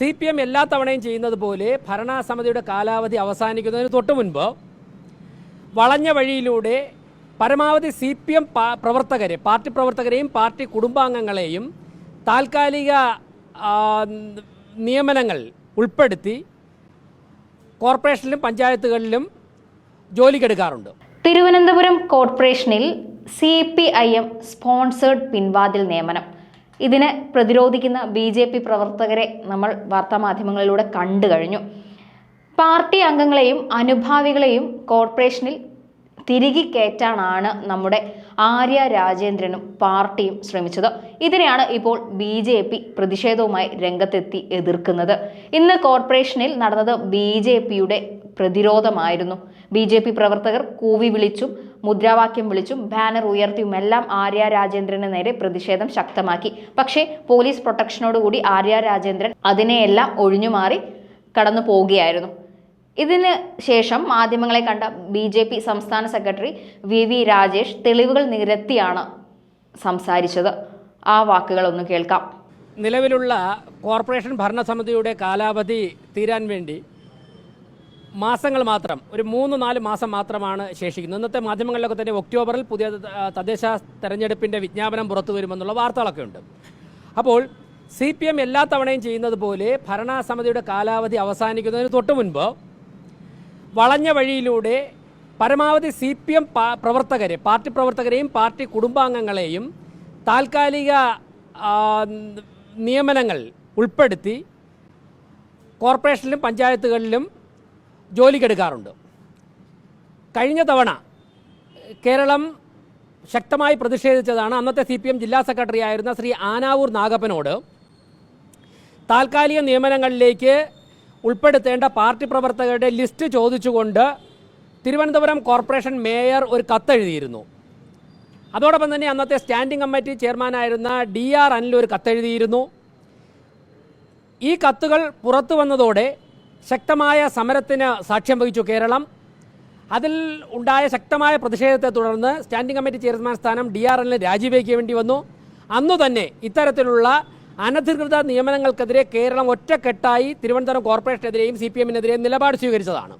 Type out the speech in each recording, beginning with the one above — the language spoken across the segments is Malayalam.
സി പി എം എല്ലാ തവണയും ചെയ്യുന്നത് പോലെ ഭരണസമിതിയുടെ കാലാവധി അവസാനിക്കുന്നതിന് തൊട്ട് മുൻപ് വളഞ്ഞ വഴിയിലൂടെ പരമാവധി സി പി എം പ്രവർത്തകരെ പാർട്ടി പ്രവർത്തകരെയും പാർട്ടി കുടുംബാംഗങ്ങളെയും താൽക്കാലിക നിയമനങ്ങൾ ഉൾപ്പെടുത്തി കോർപ്പറേഷനിലും പഞ്ചായത്തുകളിലും ജോലിക്കെടുക്കാറുണ്ട് തിരുവനന്തപുരം കോർപ്പറേഷനിൽ C P I M sponsored പിൻവാതിൽ നിയമനം. ഇതിനെ പ്രതിരോധിക്കുന്ന ബി ജെ പി പ്രവർത്തകരെ നമ്മൾ വാർത്താമാധ്യമങ്ങളിലൂടെ കണ്ടു കഴിഞ്ഞു. പാർട്ടി അംഗങ്ങളെയും അനുഭാവികളെയും കോർപ്പറേഷനിൽ തിരികെ കയറ്റാനാണ് നമ്മുടെ ആര്യ രാജേന്ദ്രനും പാർട്ടിയും ശ്രമിച്ചത്. ഇതിനെയാണ് ഇപ്പോൾ ബി ജെ പി പ്രതിഷേധവുമായി രംഗത്തെത്തി എതിർക്കുന്നത്. ഇന്ന് കോർപ്പറേഷനിൽ നടന്നത് ബി ജെ പിയുടെ പ്രതിരോധമായിരുന്നു. ബി ജെ പി പ്രവർത്തകർ കൂവി വിളിച്ചും മുദ്രാവാക്യം വിളിച്ചും ബാനർ ഉയർത്തിയുമെല്ലാം ആര്യ രാജേന്ദ്രന് നേരെ പ്രതിഷേധം ശക്തമാക്കി. പക്ഷേ പോലീസ് പ്രൊട്ടക്ഷനോടുകൂടി ആര്യ രാജേന്ദ്രൻ അതിനെയെല്ലാം ഒഴിഞ്ഞുമാറി കടന്നു പോവുകയായിരുന്നു ഇതിന് ശേഷം മാധ്യമങ്ങളെ കണ്ട ബി ജെ പി സംസ്ഥാന സെക്രട്ടറി വി വി രാജേഷ് തെളിവുകൾ നിരത്തിയാണ് സംസാരിച്ചത്. ആ വാക്കുകളൊന്ന് കേൾക്കാം. നിലവിലുള്ള കോർപ്പറേഷൻ ഭരണസമിതിയുടെ കാലാവധി തീരാൻ വേണ്ടി മാസങ്ങൾ മാത്രം ഒരു മൂന്ന് നാല് മാസം മാത്രമാണ് ശേഷിക്കുന്നത്. ഇന്നത്തെ മാധ്യമങ്ങളിലൊക്കെ തന്നെ ഒക്ടോബറിൽ പുതിയ തദ്ദേശ തെരഞ്ഞെടുപ്പിന്റെ വിജ്ഞാപനം പുറത്തു വരുമെന്നുള്ള വാർത്തകളൊക്കെ ഉണ്ട്. അപ്പോൾ സി പി എം എല്ലാ തവണയും ചെയ്യുന്നത് പോലെ ഭരണസമിതിയുടെ കാലാവധി അവസാനിക്കുന്നതിന് തൊട്ട് മുൻപ് വളഞ്ഞ വഴിയിലൂടെ പരമാവധി സി പി എം പ്രവർത്തകരെ പാർട്ടി പ്രവർത്തകരെയും പാർട്ടി കുടുംബാംഗങ്ങളെയും താൽക്കാലിക നിയമനങ്ങൾ ഉൾപ്പെടുത്തി കോർപ്പറേഷനിലും പഞ്ചായത്തുകളിലും ജോലിക്കെടുക്കാറുണ്ട് കഴിഞ്ഞ തവണ കേരളം ശക്തമായി പ്രതിഷേധിച്ചതാണ് അന്നത്തെ സി പി എം ജില്ലാ സെക്രട്ടറി ആയിരുന്ന ശ്രീ ആനാവൂർ നാഗപ്പനോട് താൽക്കാലിക നിയമനങ്ങളിലേക്ക് ഉൾപ്പെടുത്തേണ്ട പാർട്ടി പ്രവർത്തകരുടെ ലിസ്റ്റ് ചോദിച്ചുകൊണ്ട് തിരുവനന്തപുരം കോർപ്പറേഷൻ മേയർ ഒരു കത്തെഴുതിയിരുന്നു. അതോടൊപ്പം തന്നെ അന്നത്തെ സ്റ്റാൻഡിംഗ് കമ്മിറ്റി ചെയർമാനായിരുന്ന ഡി ആർ അനിൽ ഒരു കത്തെഴുതിയിരുന്നു. ഈ കത്തുകൾ പുറത്തു വന്നതോടെ ശക്തമായ സമരത്തിന് സാക്ഷ്യം വഹിച്ചു കേരളം. അതിൽ ഉണ്ടായ ശക്തമായ പ്രതിഷേധത്തെ തുടർന്ന് സ്റ്റാൻഡിംഗ് കമ്മിറ്റി ചെയർമാൻ സ്ഥാനം ഡി ആർ എല്ലിന് രാജിവെക്കേണ്ടി വന്നു. അന്നു തന്നെ ഇത്തരത്തിലുള്ള അനധികൃത നിയമനങ്ങൾക്കെതിരെ കേരളം ഒറ്റക്കെട്ടായി തിരുവനന്തപുരം കോർപ്പറേഷനെതിരെയും സി പി എമ്മിനെതിരെയും നിലപാട് സ്വീകരിച്ചതാണ്.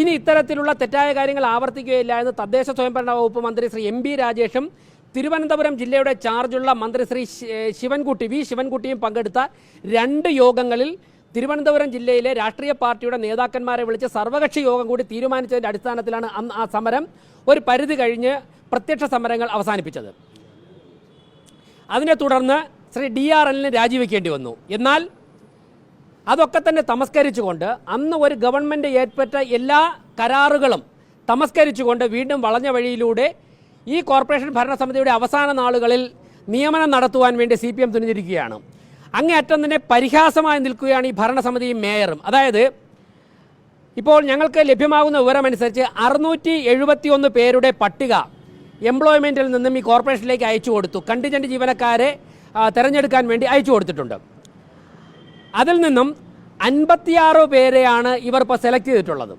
ഇനി ഇത്തരത്തിലുള്ള തെറ്റായ കാര്യങ്ങൾ ആവർത്തിക്കുകയില്ല എന്ന് തദ്ദേശ സ്വയംഭരണ വകുപ്പ് മന്ത്രി ശ്രീ എം ബി രാജേഷും തിരുവനന്തപുരം ജില്ലയുടെ ചാർജുള്ള മന്ത്രി ശ്രീ ശിവൻകുട്ടി വി ശിവൻകുട്ടിയും പങ്കെടുത്ത രണ്ട് യോഗങ്ങളിൽ തിരുവനന്തപുരം ജില്ലയിലെ രാഷ്ട്രീയ പാർട്ടിയുടെ നേതാക്കന്മാരെ വിളിച്ച് സർവകക്ഷി യോഗം കൂടി തീരുമാനിച്ചതിന്റെ അടിസ്ഥാനത്തിലാണ് ആ സമരം ഒരു പരിധി കഴിഞ്ഞ് പ്രത്യക്ഷ സമരങ്ങൾ അവസാനിപ്പിച്ചത്. അതിനെ തുടർന്ന് ശ്രീ ഡി ആർ എല്ലിന് രാജിവെക്കേണ്ടി വന്നു. എന്നാൽ അതൊക്കെ തന്നെ തമസ്കരിച്ചുകൊണ്ട് അന്ന് ഒരു ഗവൺമെന്റ് ഏർപ്പെട്ട എല്ലാ കരാറുകളും തമസ്കരിച്ചുകൊണ്ട് വീണ്ടും വളഞ്ഞ വഴിയിലൂടെ ഈ കോർപ്പറേഷൻ ഭരണസമിതിയുടെ അവസാന നാളുകളിൽ നിയമനം നടത്തുവാൻ വേണ്ടി സി പി എം തുനിഞ്ഞിരിക്കുകയാണ്. അങ്ങേയറ്റം തന്നെ പരിഹാസമായി നിൽക്കുകയാണ് ഈ ഭരണസമിതിയും മേയറും. അതായത് ഇപ്പോൾ ഞങ്ങൾക്ക് ലഭ്യമാകുന്ന വിവരമനുസരിച്ച് അറുന്നൂറ്റി എഴുപത്തിയൊന്ന് പേരുടെ പട്ടിക എംപ്ലോയ്മെന്റിൽ നിന്നും ഈ കോർപ്പറേഷനിലേക്ക് അയച്ചു കൊടുത്തു. കണ്ടിജന്റ് ജീവനക്കാരെ തെരഞ്ഞെടുക്കാൻ വേണ്ടി അയച്ചു കൊടുത്തിട്ടുണ്ട്. അതിൽ നിന്നും അൻപത്തിയാറ് പേരെയാണ് ഇവർ ഇപ്പോൾ സെലക്ട് ചെയ്തിട്ടുള്ളത്.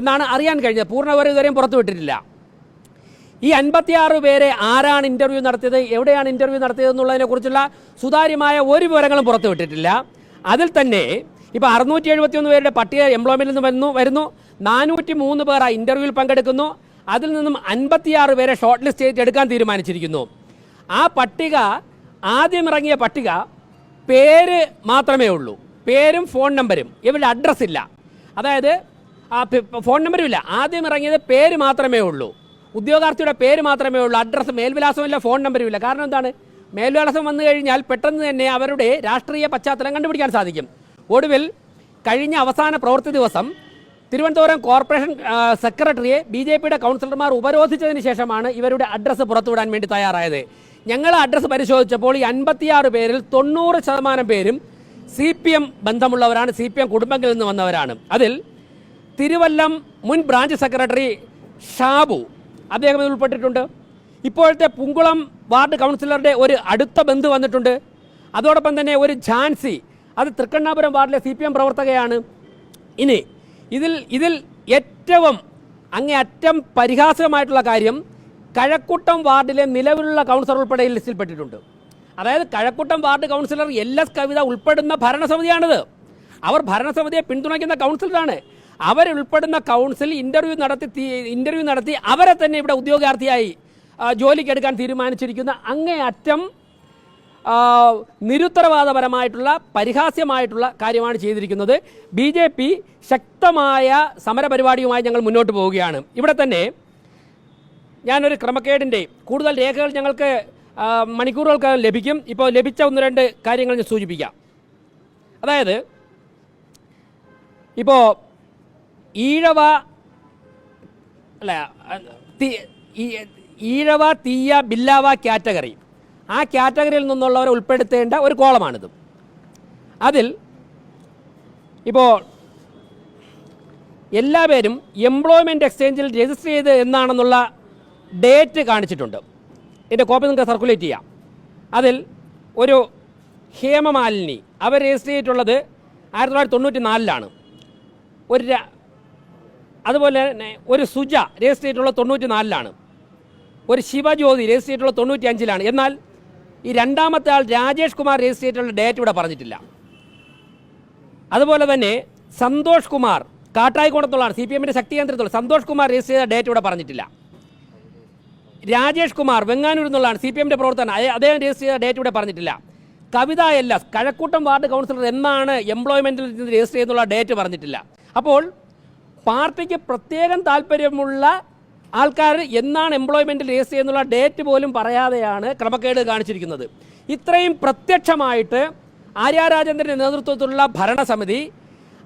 എന്നാണ് അറിയാൻ കഴിഞ്ഞത്. പൂർണവിവരം ഇതുവരെയും പുറത്തുവിട്ടിട്ടില്ല ഈ അൻപത്തിയാറ് പേരെ ആരാണ് ഇന്റർവ്യൂ നടത്തിയത് എവിടെയാണ് ഇന്റർവ്യൂ നടത്തിയത് എന്നുള്ളതിനെക്കുറിച്ചുള്ള സുതാര്യമായ ഒരു വിവരങ്ങളും പുറത്തുവിട്ടിട്ടില്ല അതിൽ തന്നെ ഇപ്പോൾ അറുന്നൂറ്റി എഴുപത്തിയൊന്ന് പേരുടെ പട്ടിക എംപ്ലോയ്മെന്റിൽ നിന്ന് വരുന്നു വരുന്നു. നാനൂറ്റി മൂന്ന് പേർ ആ ഇന്റർവ്യൂവിൽ പങ്കെടുക്കുന്നു. അതിൽ നിന്നും അൻപത്തിയാറ് പേരെ ഷോർട്ട് ലിസ്റ്റ് ചെയ്ത് എടുക്കാൻ തീരുമാനിച്ചിരിക്കുന്നു. ആ പട്ടിക ആദ്യം ഇറങ്ങിയ പട്ടിക പേര് മാത്രമേ ഉള്ളൂ. പേരും ഫോൺ നമ്പരും ഇവരുടെ അഡ്രസ്സ് ഇല്ല. അതായത് ആ ഫോൺ നമ്പരും ഇല്ല. ആദ്യം ഇറങ്ങിയത് പേര് മാത്രമേ ഉള്ളൂ. ഉദ്യോഗാർത്ഥിയുടെ പേര് മാത്രമേ ഉള്ളൂ. അഡ്രസ്സ് മേൽവിലാസമില്ല ഫോൺ നമ്പരും ഇല്ല. കാരണം എന്താണ്? മേൽവിലാസം വന്നു കഴിഞ്ഞാൽ പെട്ടെന്ന് തന്നെ അവരുടെ രാഷ്ട്രീയ പശ്ചാത്തലം കണ്ടുപിടിക്കാൻ സാധിക്കും. ഒടുവിൽ കഴിഞ്ഞ അവസാന പ്രവൃത്തി ദിവസം തിരുവനന്തപുരം കോർപ്പറേഷൻ സെക്രട്ടറിയെ ബി ജെ പിയുടെ കൗൺസിലർമാർ ഉപരോധിച്ചതിന് ശേഷമാണ് ഇവരുടെ അഡ്രസ്സ് പുറത്തുവിടാൻ വേണ്ടി തയ്യാറായത്. ഞങ്ങൾ അഡ്രസ്സ് പരിശോധിച്ചപ്പോൾ ഈ അൻപത്തിയാറ് പേരിൽ തൊണ്ണൂറ് ശതമാനം പേരും സി പി എം ബന്ധമുള്ളവരാണ് സി പി എം കുടുംബങ്ങളിൽ നിന്ന് വന്നവരാണ്. അതിൽ തിരുവല്ലം മുൻ ബ്രാഞ്ച് സെക്രട്ടറി ഷാബു അദ്ദേഹം ഉൾപ്പെട്ടിട്ടുണ്ട്. ഇപ്പോഴത്തെ പുങ്കുളം വാർഡ് കൗൺസിലറുടെ ഒരു അടുത്ത ബന്ധു വന്നിട്ടുണ്ട്. അതോടൊപ്പം തന്നെ ഒരു ഝാൻസി അത് തൃക്കണ്ണാപുരം വാർഡിലെ സി പി എം പ്രവർത്തകയാണ്. ഇനി ഇതിൽ ഇതിൽ ഏറ്റവും അങ്ങേയറ്റം പരിഹാസകമായിട്ടുള്ള കാര്യം കഴക്കൂട്ടം വാർഡിലെ നിലവിലുള്ള കൗൺസിലർ ഉൾപ്പെടെ ലിസ്റ്റിൽപ്പെട്ടിട്ടുണ്ട് അതായത് Kazhakkoottam ward councillor L S Kavitha ഉൾപ്പെടുന്ന ഭരണസമിതിയാണിത്. അവർ ഭരണസമിതിയെ പിന്തുണയ്ക്കുന്ന കൗൺസിലറാണ്. അവരുൾപ്പെടുന്ന കൗൺസിൽ ഇന്റർവ്യൂ നടത്തി ഇന്റർവ്യൂ നടത്തി അവരെ തന്നെ ഇവിടെ ഉദ്യോഗാർത്ഥിയായി ജോലിക്കെടുക്കാൻ തീരുമാനിച്ചിരിക്കുന്ന അങ്ങേയറ്റം നിരുത്തരവാദപരമായിട്ടുള്ള പരിഹാസ്യമായിട്ടുള്ള കാര്യമാണ് ചെയ്തിരിക്കുന്നത്. ബി ശക്തമായ സമരപരിപാടിയുമായി ഞങ്ങൾ മുന്നോട്ട് പോവുകയാണ്. ഇവിടെ തന്നെ ഞാനൊരു ക്രമക്കേടിന്റെ കൂടുതൽ രേഖകൾ ഞങ്ങൾക്ക് മണിക്കൂറുകൾക്ക് ലഭിക്കും. ഇപ്പോൾ ലഭിച്ച ഒന്ന് രണ്ട് കാര്യങ്ങൾ ഞാൻ സൂചിപ്പിക്കാം. അതായത് ഇപ്പോൾ ഈഴവ അല്ല ഈഴവ തീയ ബില്ലാവ കാറ്റഗറി. ആ കാറ്റഗറിയിൽ നിന്നുള്ളവരെ ഉൾപ്പെടുത്തേണ്ട ഒരു കോളമാണിത്. അതിൽ ഇപ്പോൾ എല്ലാ പേരും എംപ്ലോയ്മെന്റ് എക്സ്ചേഞ്ചിൽ രജിസ്റ്റർ ചെയ്ത് എന്നാണെന്നുള്ള ഡേറ്റ് കാണിച്ചിട്ടുണ്ട്. എന്റെ കോപ്പി നിങ്ങൾക്ക് സർക്കുലേറ്റ് ചെയ്യാം. അതിൽ ഒരു ഹേമമാലിനി അവർ രജിസ്റ്റർ ചെയ്തിട്ടുള്ളത് ആയിരത്തി തൊള്ളായിരത്തി തൊണ്ണൂറ്റി നാലിലാണ് ഒരു അതുപോലെ തന്നെ ഒരു സുജ രജിസ്റ്റർ ചെയ്തിട്ടുള്ളത് തൊണ്ണൂറ്റി നാലിലാണ് ഒരു ശിവജ്യോതി രജിസ്റ്റർ ചെയ്തിട്ടുള്ളത് തൊണ്ണൂറ്റി അഞ്ചിലാണ് എന്നാൽ ഈ രണ്ടാമത്തെ ആൾ രാജേഷ് കുമാർ രജിസ്റ്റർ ചെയ്തിട്ടുള്ള ഡേറ്റ് ഇവിടെ പറഞ്ഞിട്ടില്ല. അതുപോലെ തന്നെ സന്തോഷ് കുമാർ കാട്ടായിക്കോണത്തുള്ളതാണ് സി പി എമ്മിന്റെ ശക്തി കേന്ദ്രത്തുള്ള സന്തോഷ് കുമാർ രജിസ്റ്റർ ചെയ്ത ഡേറ്റ് ഇവിടെ പറഞ്ഞിട്ടില്ല. രാജേഷ് കുമാർ വെങ്ങാനൂർ എന്നുള്ളതാണ് സി പി എമ്മിന്റെ പ്രവർത്തനം അദ്ദേഹം രജിസ്റ്റർ ചെയ്ത ഡേറ്റ് ഇവിടെ പറഞ്ഞിട്ടില്ല. Kavitha L Kazhakkoottam ward councillor എന്നാണ് എംപ്ലോയ്മെന്റിൽ രജിസ്റ്റർ ചെയ്യുന്നുള്ള ഡേറ്റ് പറഞ്ഞിട്ടില്ല. അപ്പോൾ പാർട്ടിക്ക് പ്രത്യേകം താല്പര്യമുള്ള ആൾക്കാർ എന്നാണ് എംപ്ലോയ്മെന്റിൽ രജിസ്റ്റർ ചെയ്യുന്നുള്ള ഡേറ്റ് പോലും പറയാതെയാണ് ക്രമക്കേട് കാണിച്ചിരിക്കുന്നത്. ഇത്രയും പ്രത്യക്ഷമായിട്ട് ആര്യ രാജേന്ദ്രന്റെ നേതൃത്വത്തിലുള്ള ഭരണസമിതി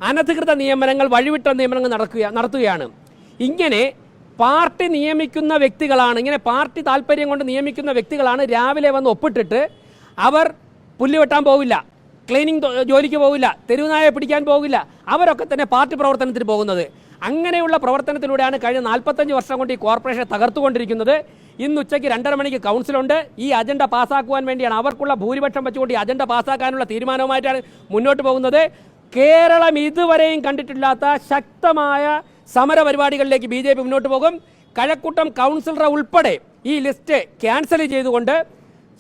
അനധികൃത നിയമനങ്ങൾ വഴിവിട്ട നിയമനങ്ങൾ നടക്കുക നടത്തുകയാണ്. ഇങ്ങനെ പാർട്ടി നിയമിക്കുന്ന വ്യക്തികളാണ് ഇങ്ങനെ പാർട്ടി താല്പര്യം കൊണ്ട് നിയമിക്കുന്ന വ്യക്തികളാണ് രാവിലെ വന്ന് ഒപ്പിട്ടിട്ട് അവർ പുല്ല് വെട്ടാൻ പോവില്ല ക്ലീനിങ് ജോലിക്ക് പോകില്ല തെരുവുനായ പിടിക്കാൻ പോകില്ല അവരൊക്കെ തന്നെ പാർട്ടി പ്രവർത്തനത്തിന് പോകുന്നത്. അങ്ങനെയുള്ള പ്രവർത്തനത്തിലൂടെയാണ് കഴിഞ്ഞ നാൽപ്പത്തഞ്ച് വർഷം കൊണ്ട് ഈ കോർപ്പറേഷൻ തകർത്തുകൊണ്ടിരിക്കുന്നത്. ഇന്ന് ഉച്ചയ്ക്ക് രണ്ടര മണിക്ക് കൗൺസിലുണ്ട്. ഈ അജണ്ട പാസ്സാക്കുവാൻ വേണ്ടിയാണ് അവർക്കുള്ള ഭൂരിപക്ഷം വെച്ചുകൊണ്ട് ഈ അജണ്ട പാസ്സാക്കാനുള്ള തീരുമാനവുമായിട്ടാണ് മുന്നോട്ട് പോകുന്നത്. കേരളം ഇതുവരെയും കണ്ടിട്ടില്ലാത്ത ശക്തമായ സമര പരിപാടികളിലേക്ക് ബി ജെ പി മുന്നോട്ട് പോകും. കഴക്കൂട്ടം കൗൺസിലറെ ഉൾപ്പെടെ ഈ ലിസ്റ്റ് ക്യാൻസൽ ചെയ്തുകൊണ്ട്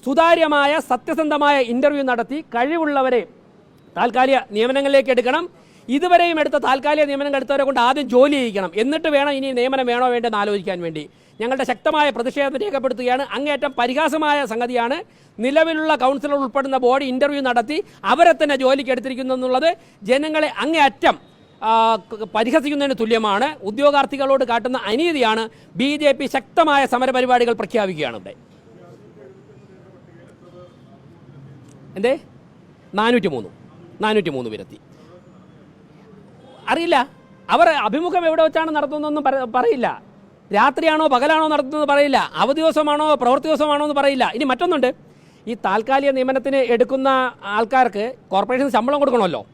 സുതാര്യമായ സത്യസന്ധമായ ഇന്റർവ്യൂ നടത്തി കഴിവുള്ളവരെ താൽക്കാലിക നിയമനങ്ങളിലേക്ക് എടുക്കണം. ഇതുവരെയും എടുത്ത താൽക്കാലിക നിയമനങ്ങൾ എടുത്തവരെ കൊണ്ട് ആദ്യം ജോലി ചെയ്യിക്കണം. എന്നിട്ട് വേണം ഇനി നിയമനം വേണോ വേണ്ടെന്ന് ആലോചിക്കാൻ വേണ്ടി. ഞങ്ങളുടെ ശക്തമായ പ്രതിഷേധം രേഖപ്പെടുത്തുകയാണ്. അങ്ങേറ്റം പരിഹാസമായ സംഗതിയാണ് നിലവിലുള്ള കൗൺസിലർ ഉൾപ്പെടുന്ന ബോഡി ഇന്റർവ്യൂ നടത്തി അവരെ തന്നെ ജോലിക്ക് എടുത്തിരിക്കുന്നു എന്നുള്ളത്. ജനങ്ങളെ അങ്ങേയറ്റം പരിഹസിക്കുന്നതിന് തുല്യമാണ്. ഉദ്യോഗാർത്ഥികളോട് കാട്ടുന്ന അനീതിയാണ് ബി ജെ പി ശക്തമായ സമരപരിപാടികൾ പ്രഖ്യാപിക്കുകയാണ് ഇവിടെ. എന്തേ? നാനൂറ്റി മൂന്ന് നാനൂറ്റി മൂന്ന് പേരെത്തി അറിയില്ല. അവർ അഭിമുഖം എവിടെ വെച്ചാണ് നടത്തുന്നതെന്നും പറ- പറയില്ല. രാത്രിയാണോ പകലാണോ നടത്തുന്നത് പറയില്ല. അവധി ദിവസമാണോ പ്രവൃത്തി ദിവസമാണോ എന്ന് പറയില്ല. ഇനി മറ്റൊന്നുണ്ട്. ഈ താൽക്കാലിക നിയമനത്തിന് എടുക്കുന്ന ആൾക്കാർക്ക് കോർപ്പറേഷൻ ശമ്പളം കൊടുക്കണമല്ലോ.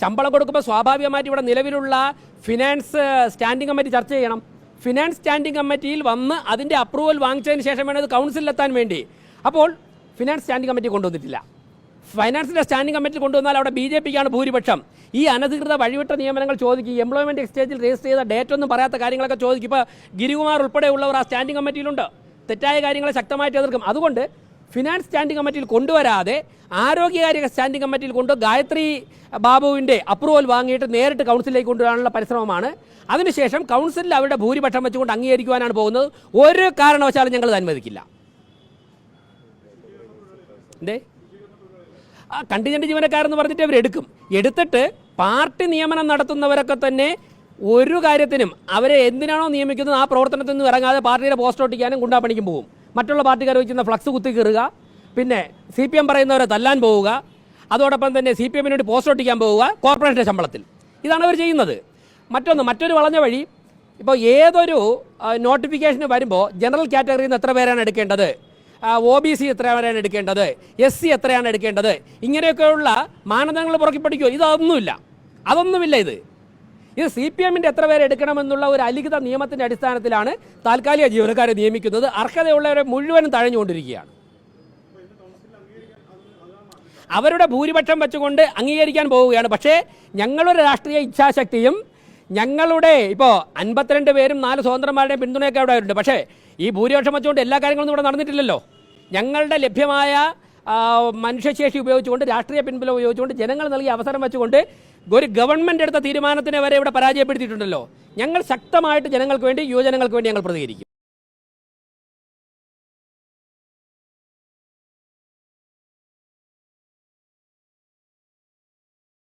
ശമ്പളം കൊടുക്കുമ്പോൾ സ്വാഭാവികമായിട്ട് ഇവിടെ നിലവിലുള്ള ഫിനാൻസ് സ്റ്റാൻഡിംഗ് കമ്മിറ്റി ചർച്ച ചെയ്യണം. ഫിനാൻസ് സ്റ്റാൻഡിംഗ് കമ്മിറ്റിയിൽ വന്ന് അതിന്റെ അപ്രൂവൽ വാങ്ങിച്ചതിന് ശേഷം വേണം ഇത് കൗൺസിലെത്താൻ വേണ്ടി. അപ്പോൾ ഫിനാൻസ് സ്റ്റാൻഡിംഗ് കമ്മിറ്റി കൊണ്ടുവന്നിട്ടില്ല. ഫൈനാൻസിന്റെ സ്റ്റാൻഡിംഗ് കമ്മിറ്റി കൊണ്ടുവന്നാൽ അവിടെ ബി ജെ പിക്കാണ് ഭൂരിപക്ഷം. ഈ അനധികൃത വഴിവിട്ട നിയമനങ്ങൾ ചോദിക്കും എംപ്ലോയ്മെന്റ് എക്സ്ചേഞ്ചിൽ രജിസ്റ്റർ ചെയ്ത ഡേറ്റ് ഒന്നും പറയാത്ത കാര്യങ്ങളൊക്കെ ചോദിക്കും. ഇപ്പോൾ ഗിരികുമാർ ഉൾപ്പെടെയുള്ളവർ ആ സ്റ്റാൻഡിംഗ് കമ്മിറ്റിയിലുണ്ട്. തെറ്റായ കാര്യങ്ങളെ ശക്തമായിട്ട് എതിർക്കും. അതുകൊണ്ട് ഫിനാൻസ് സ്റ്റാൻഡിംഗ് കമ്മിറ്റിയിൽ കൊണ്ടുവരാതെ ആരോഗ്യകാര്യ സ്റ്റാൻഡിംഗ് കമ്മിറ്റിയിൽ കൊണ്ട് ഗായത്രി ബാബുവിന്റെ അപ്രൂവൽ വാങ്ങിയിട്ട് നേരിട്ട് കൗൺസിലിലേക്ക് കൊണ്ടുവരാനുള്ള പരിശ്രമമാണ്. അതിനുശേഷം കൗൺസിലിൽ അവരുടെ ഭൂരിപക്ഷം വെച്ചുകൊണ്ട് അംഗീകരിക്കുവാനാണ് പോകുന്നത്. ഒരു കാരണവശാലും ഞങ്ങൾ അനുവദിക്കില്ല. എന്തേ? ആ കണ്ടിജന്റ് ജീവനക്കാരെന്ന് പറഞ്ഞിട്ട് അവരെടുക്കും എടുത്തിട്ട് പാർട്ടി നിയമനം നടത്തുന്നവരൊക്കെ തന്നെ ഒരു കാര്യത്തിനും അവരെ എന്തിനാണോ നിയമിക്കുന്നത് ആ പ്രവർത്തനത്തിൽ നിന്ന് ഇറങ്ങാതെ പാർട്ടിയുടെ പോസ്റ്റ് ഒട്ടിക്കാനും ഗുണ്ടാപ്പണിക്കും പോകും. മറ്റുള്ള പാർട്ടിക്കാർ വെച്ചിരുന്ന ഫ്ലക്സ് കുത്തി കയറുക പിന്നെ സി പി എം പറയുന്നവരെ തല്ലാൻ പോവുക അതോടൊപ്പം തന്നെ സി പി എമ്മിന് വേണ്ടി പോസ്റ്റ് ഒട്ടിക്കാൻ പോവുക കോർപ്പറേഷന്റെ ശമ്പളത്തിൽ. ഇതാണ് അവർ ചെയ്യുന്നത്. മറ്റൊന്ന് മറ്റൊരു വളഞ്ഞ വഴി ഇപ്പോൾ ഏതൊരു നോട്ടിഫിക്കേഷന് വരുമ്പോൾ ജനറൽ കാറ്റഗറിയിൽ നിന്ന് എത്ര പേരാണ് എടുക്കേണ്ടത്? ഒ ബി സി എത്ര പേരാണ് എടുക്കേണ്ടത്? എസ് സി എത്രയാണ് എടുക്കേണ്ടത്? ഇങ്ങനെയൊക്കെയുള്ള മാനദണ്ഡങ്ങൾ പുറക്കിപ്പടിക്കുമോ ഇതൊന്നുമില്ല അതൊന്നുമില്ല ഇത്. ഇത് സി പി എമ്മിന്റെ എത്ര പേരെ എടുക്കണമെന്നുള്ള ഒരു അലിഖിത നിയമത്തിന്റെ അടിസ്ഥാനത്തിലാണ് താൽക്കാലിക ജീവനക്കാരെ നിയമിക്കുന്നത്. അർഹതയുള്ളവരെ മുഴുവനും തഴഞ്ഞുകൊണ്ടിരിക്കുകയാണ്. അവരുടെ ഭൂരിപക്ഷം വെച്ചുകൊണ്ട് അംഗീകരിക്കാൻ പോവുകയാണ്. പക്ഷേ ഞങ്ങളുടെ രാഷ്ട്രീയ ഇച്ഛാശക്തിയും ഞങ്ങളുടെ ഇപ്പോൾ അൻപത്തിരണ്ട് പേരും നാല് സ്വതന്ത്രന്മാരുടെയും പിന്തുണയൊക്കെ അവിടെ ഉണ്ട്. പക്ഷേ ഈ ഭൂരിപക്ഷം വെച്ചുകൊണ്ട് എല്ലാ കാര്യങ്ങളും ഇവിടെ നടന്നിട്ടില്ലല്ലോ. ഞങ്ങളുടെ ലഭ്യമായ മനുഷ്യശേഷി ഉപയോഗിച്ചുകൊണ്ട് രാഷ്ട്രീയ പിൻബലം ഉപയോഗിച്ചുകൊണ്ട് ജനങ്ങൾ നൽകിയ അവസരം വെച്ചുകൊണ്ട് ഒരു ഗവൺമെന്റ് എടുത്ത തീരുമാനത്തിനെ വരെ ഇവിടെ പരാജയപ്പെടുത്തിയിട്ടുണ്ടല്ലോ. ഞങ്ങൾ ശക്തമായിട്ട് ജനങ്ങൾക്ക് വേണ്ടി യുവജനങ്ങൾക്ക് വേണ്ടി ഞങ്ങൾ പ്രതികരിക്കും.